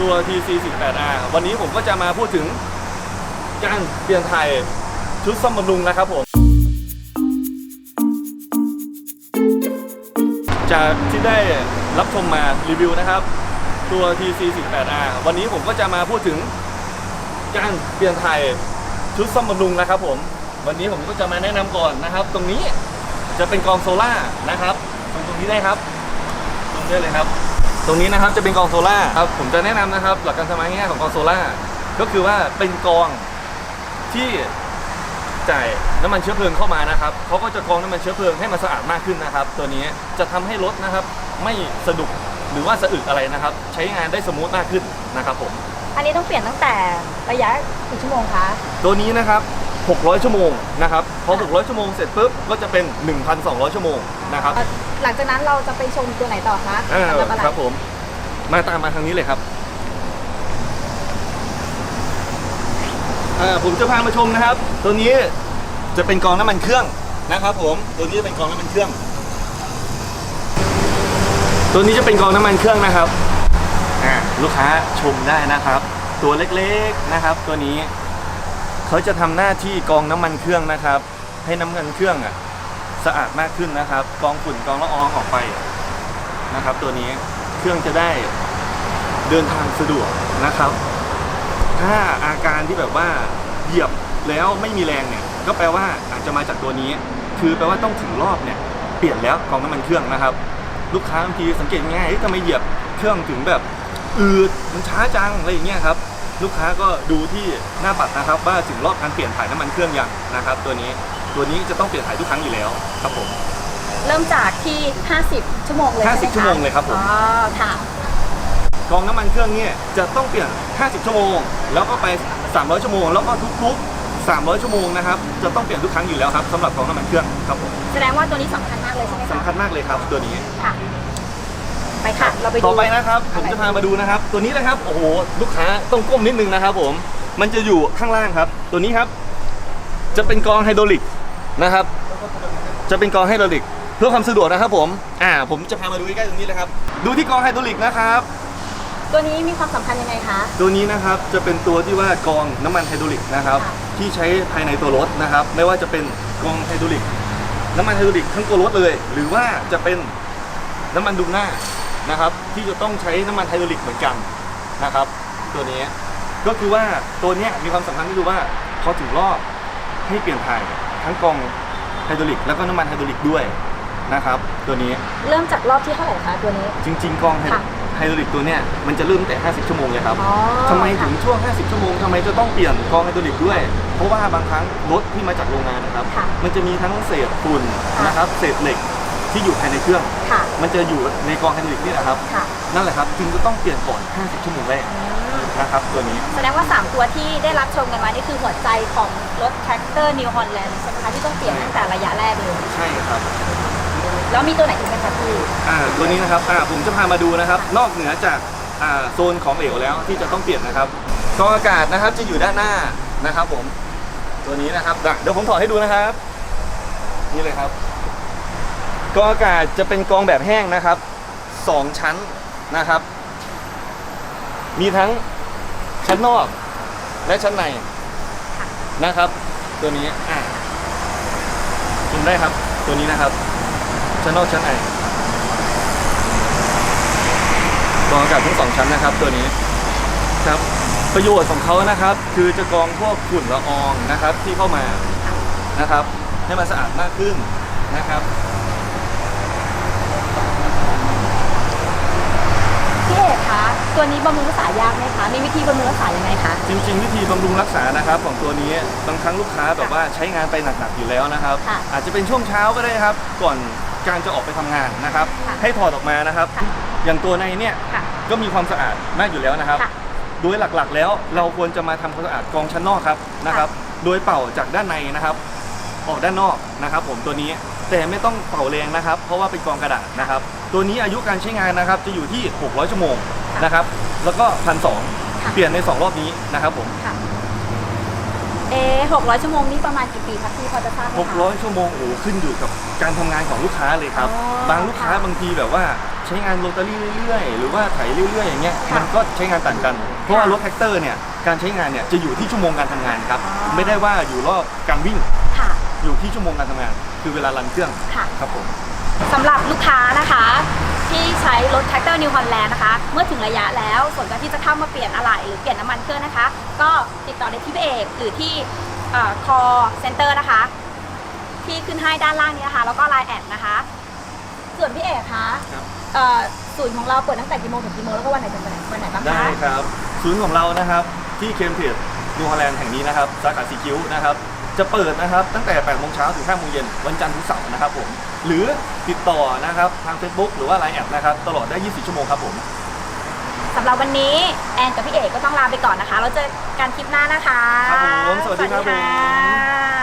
ตัว TC 18R วันนี้ผมก็จะมาพูดถึงการเปลี่ยนถ่ายชุดซ่อมบำรุงนะครับผมจากที่ได้รับชมมารีวิวนะครับ ตัว TC 18R วันนี้ผมก็จะมาพูดถึงการเปลี่ยนถ่ายชุดซ่อมบำรุงนะครับผม วันนี้ผมก็จะมาแนะนำก่อนนะครับ ตรงนี้จะเป็นกองโซล่านะครับตรงตรงนี้ได้ครับ ตรงนี้เลยครับ ตรงนี้นะครับจะเป็นกองโซล่าครับผมจะแนะนำนะครับหลักการทำงานง่ายๆของกองโซล่าก็คือว่าเป็นกองที่จ่ายน้ำมันเชื้อเพลิงเข้ามานะครับเขาก็จะกรองน้ำมันเชื้อเพลิงให้มันสะอาดมากขึ้นนะครับ ตัวนี้จะทำให้รถนะครับไม่สะดุกหรือว่าสะอึกอะไรนะครับ ใช้งานได้สมูทมากขึ้นนะครับผม อันนี้ต้องเปลี่ยนตั้งแต่ระยะกี่ชั่วโมงคะ ตัวนี้นะครับ 600 ชั่วโมงนะครับ พอ 600 ชั่วโมงเสร็จปุ๊บ ก็จะเป็น 1,200 ชั่วโมงนะครับ หลังจากนั้นเราจะไปชมตัวไหนต่อคะอ่าสำหรับอะไรครับผม มาตามมาทางนี้เลยครับอ่าผมจะพามาชมนะครับ ตัวนี้จะเป็นกองน้ำมันเครื่องนะครับ ผม ตัวนี้จะเป็นกองน้ำมันเครื่อง ตัวนี้จะเป็นกองน้ำมันเครื่องนะครับอ่าลูกค้าชมได้นะครับ ตัวเล็กๆนะครับ ตัวนี้เขาจะทำหน้าที่กรองน้ำมันเครื่องนะครับ ให้น้ำมันเครื่องอะ สะอาดมากขึ้นนะครับกองฝุ่นกองละอองออกไปนะครับ ตัวนี้เครื่องจะได้เดินทางสะดวกนะครับ ถ้าอาการที่แบบว่าเหยียบแล้วไม่มีแรงเนี่ย ก็แปลว่าอาจจะมาจากตัวนี้ คือแปลว่าต้องถึงรอบเนี่ยเปลี่ยนแล้วกองน้ำมันเครื่องนะครับ ลูกค้าบางทีสังเกตง่ายๆเฮ้ยทำไมเหยียบเครื่องถึงแบบอืดมันช้าจังอะไรอย่างเงี้ยครับลูกค้าก็ดูที่หน้าปัดนะครับ ว่าถึงรอบการเปลี่ยนถ่ายน้ำมันเครื่องยังนะครับ ตัวนี้ ตัวนี้จะต้องเปลี่ยนถ่ายทุกครั้งอยู่แล้วครับผม เริ่มจากที่ 50 ชั่วโมงเลย50ใช่ไหคะชั่วโมงเลยครับผม อ๋อค่ะกรองน้ำมันเครื่องเนี่ยจะต้องเปลี่ยน 50 ชั่วโมง แล้วก็ไป 300 ชั่วโมง แล้วก็ทุกๆ 300 ชั่วโมงนะครับ จะต้องเปลี่ยนทุกครั้งอยู่แล้วครับสำหรับกรองน้ำมันเครื่องครับผมแสดงว่าตัวนี้สำคัญมากเลยใช่ไหมคะสำคัญมากเลยครับตัวนี้ ค่ะ ไปค่ะ เราไปดู ต่อไปนะครับ ผมจะพามาดูนะครับ ตัวนี้นะครับ โอ้โห ลูกค้าต้องก้มนิดนึงนะครับผม มันจะอยู่ข้างล่างครับ ตัวนี้ครับ จะเป็นกรองไฮดรอลิก นะครับ จะเป็นกรองไฮดรอลิกเพื่อความสะดวกนะครับผมอ่าผมจะพามาดูใกล้ๆตรงนี้เลยครับ ดูที่กรองไฮดรอลิกนะครับตัวนี้มีความสำคัญยังไงคะ ตัวนี้นะครับจะเป็นตัวที่ว่ากรองน้ำมันไฮดรอลิกนะครับค่ะ ที่ใช้ภายในตัวรถนะครับ ไม่ว่าจะเป็นกรองไฮดรอลิก น้ำมันไฮดรอลิกทั้งตัวรถเลย หรือว่าจะเป็นน้ำมันดูหน้านะครับ ที่จะต้องใช้น้ำมันไฮดรอลิกเหมือนกันนะครับ ตัวนี้ก็คือว่าตัวเนี้ยมีความสำคัญก็คือว่าพอถึงรอบให้เปลี่ยนถ่าย ทั้งกรองไฮดรอลิกแล้วก็น้ำมันไฮดรอลิกด้วยนะครับตัวนี้เริ่มจากรอบที่เท่าไหร่คะตัวนี้ จริง ๆกรองไฮค่ะไฮดรอลิกตัวเนี้ยมันจะเริ่มตั้งแต่ 50 ชั่วโมงเลยครับอ๋อทำไมถึงช่วง 50 ชั่วโมงทำไมจะต้องเปลี่ยนกรองไฮดรอลิกด้วย เพราะว่าบางครั้งรถที่มาจากโรงงานนะครับ ค่ะมันจะมีทั้งเศษฝุ่นค่ะ นะครับเศษเหล็ก ที่อยู่ภายในเครื่อง ค่ะ มันจะอยู่ในกรองไฮดรอลิกนี่แหละครับ ค่ะ นั่นแหละครับจึงจะต้องเปลี่ยนก่อน 50 ชั่วโมงแรกอืมนะครับตัวนี้ แสดงว่า 3 ตัวที่ได้รับชมกันมา นี่คือหัวใจของรถแท็กเตอร์ New Holland ใช่ไหมคะที่ต้องเปลี่ยนตั้งแต่ระยะแรกเลย ใช่ครับ แล้วมีตัวไหนอีกไหมคะพี่ อ่าตัวนี้นะครับอ่าผมจะพามาดูนะครับ นอกเหนือจากอ่าโซนของเหลวแล้วที่จะต้องเปลี่ยนนะครับกรองอากาศนะครับจะอยู่ด้านหน้านะครับผม ตัวนี้นะครับอะเดี๋ยวผมถอดให้ดูนะครับ นี่เลยครับ กองอากาศจะเป็นกองแบบแห้งนะครับสองชั้นนะครับ มีทั้งชั้นนอกและชั้นในนะครับ ตัวนี้อะชมได้ครับ ตัวนี้นะครับ ชั้นนอกชั้นในกองอากาศทั้งสองชั้นนะครับ ตัวนี้ครับประโยชน์ของเขานะครับ คือจะกรองพวกฝุ่นละอองนะครับที่เข้ามานะครับ ให้มันสะอาดมากขึ้นนะครับ พี่เอกคะตัวนี้บำรุงรักษายากไหมคะ มีวิธีบำรุงรักษายังไงคะ จริงๆ วิธีบำรุงรักษานะครับของตัวนี้บางครั้งลูกค้าแบบว่าใช้งานไปหนักๆอยู่แล้วนะครับ ค่ะอาจจะเป็นช่วงเช้าก็ได้ครับ ก่อนการจะออกไปทำงานนะครับ ค่ะให้ถอดออกมานะครับ ค่ะ อย่างตัวในเนี่ยค่ะ ก็มีความสะอาดมากอยู่แล้วนะครับ ค่ะ โดยหลักๆแล้วเราควรจะมาทำความสะอาดกรองชั้นนอกครับนะครับ โดยเป่าจากด้านในนะครับ ออกด้านนอกนะครับ ผมตัวนี้แต่ไม่ต้องเป่าแรงนะครับ เพราะว่าเป็นกรองกระดาษนะครับ ตัวนี้อายุการใช้งานนะครับจะอยู่ที่ 600 ชั่วโมงนะครับ แล้วก็พันสค่ะ เปลี่ยนในสองรอบนี้นะครับผม ค่ะ เอหกร้อยชั่วโมงนี้ประมาณกี่ปีคะพี่พอจะทราบไหมคะ 600 ชั่วโมงโอ้โหขึ้นอยู่กับการทำงานของลูกค้าเลยครับ อ๋อบางลูกค้าค่ะบางทีแบบว่าใช้งานโรตารี่เรื่อยๆ หรือว่าไถเรื่อยๆอย่างเงี้ยค่ะมันก็ใช้งานต่างกัน เพราะว่ารถแท็กเตอร์เนี่ยการใช้งานเนี่ยจะอยู่ที่ชั่วโมงการทำงานครับ อ๋อ ไม่ได้ว่าอยู่รอบการวิ่งค่ะ อยู่ที่ชั่วโมงการทำงาน คือเวลารันเครื่องค่ะ ครับผม สำหรับลูกค้านะคะที่ใช้รถแท็กเตอร์นิวฮอลแลนด์นะคะ เมื่อถึงระยะแล้วสนใจที่จะเข้ามาเปลี่ยนอะไหล่หรือเปลี่ยนน้ำมันเครื่องนะคะ ก็ติดต่อได้ที่พี่เอกหรือที่คอเซ็นเตอร์นะคะ ที่ขึ้นให้ด้านล่างนี้นะคะ แล้วก็ไลน์แอดนะคะ ส่วนพี่เอกคะครับเอ่อศูนย์ของเราเปิดตั้งแต่กี่โมงถึงกี่โมงแล้วก็วันไหนถึงวันไหนวันไหนบ้างคะได้ครับ ศูนย์ของเรานะครับที่เคมเพจนิวฮอลแลนด์แห่งนี้นะครับสาขาสีคิ้วนะครับ จะเปิดนะครับตั้งแต่8โมงเช้าถึง5โมงเย็นวันจันทร์ถึงเสาร์นะครับผมหรือติดต่อนะครับทาง Facebook หรือว่า Line แอดนะครับตลอดได้ 24 ชั่วโมงครับผมสำหรับวันนี้แอนกับพี่เอกก็ต้องลาไปก่อนนะคะ เราเจอกันคลิปหน้านะคะ ครับผมสวัสดีครับผมสวัสดีค่ะ